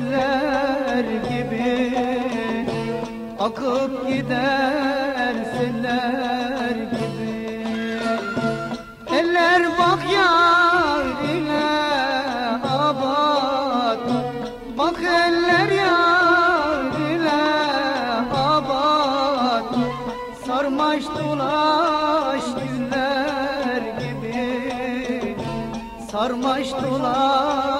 seller gibi Akıp gider seller gibi. Eller bak yar ile abad Bak eller yar ile abad Sarmaş dolaş güller gibi Sarmaş dolaş